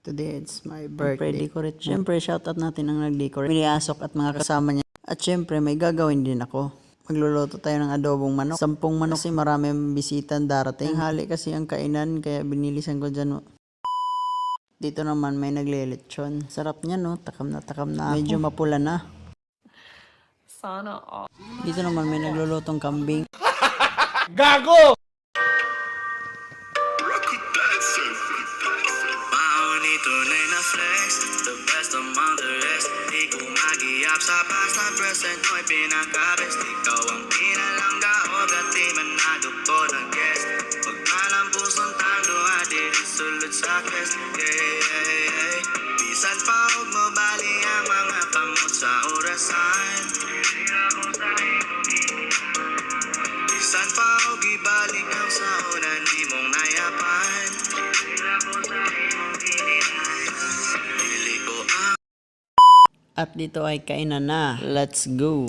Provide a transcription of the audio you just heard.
today it's my birthday. decorate Siyempre, shoutout natin ang nag-decorate. Miniasok at mga kasama niya. At siyempre, may gagawin din ako. Magluluto tayo ng adobong manok. Sampung manok kasi marami ang bisita darating. Hali kasi ang kainan, kaya binilisan ko dyan. Dito naman may naglelechon. Sarap niya no, takam na takam na. Medyo mapula na. Sana all. Dito naman may naglulutong kambing. Mauni mag-iap sa past na present mo'y pinaka-best Ikaw ang pinalangga o gati manado ko ng guest. Pagmalang pusong tando adi sulod sa quest. Yeah, yeah, yeah Bisan pa huwag mo bali ang mga kamot sa orasan. Bisan pa huwag ibalik ang sa una ni mong nayapan At dito ay kainan na. Let's go!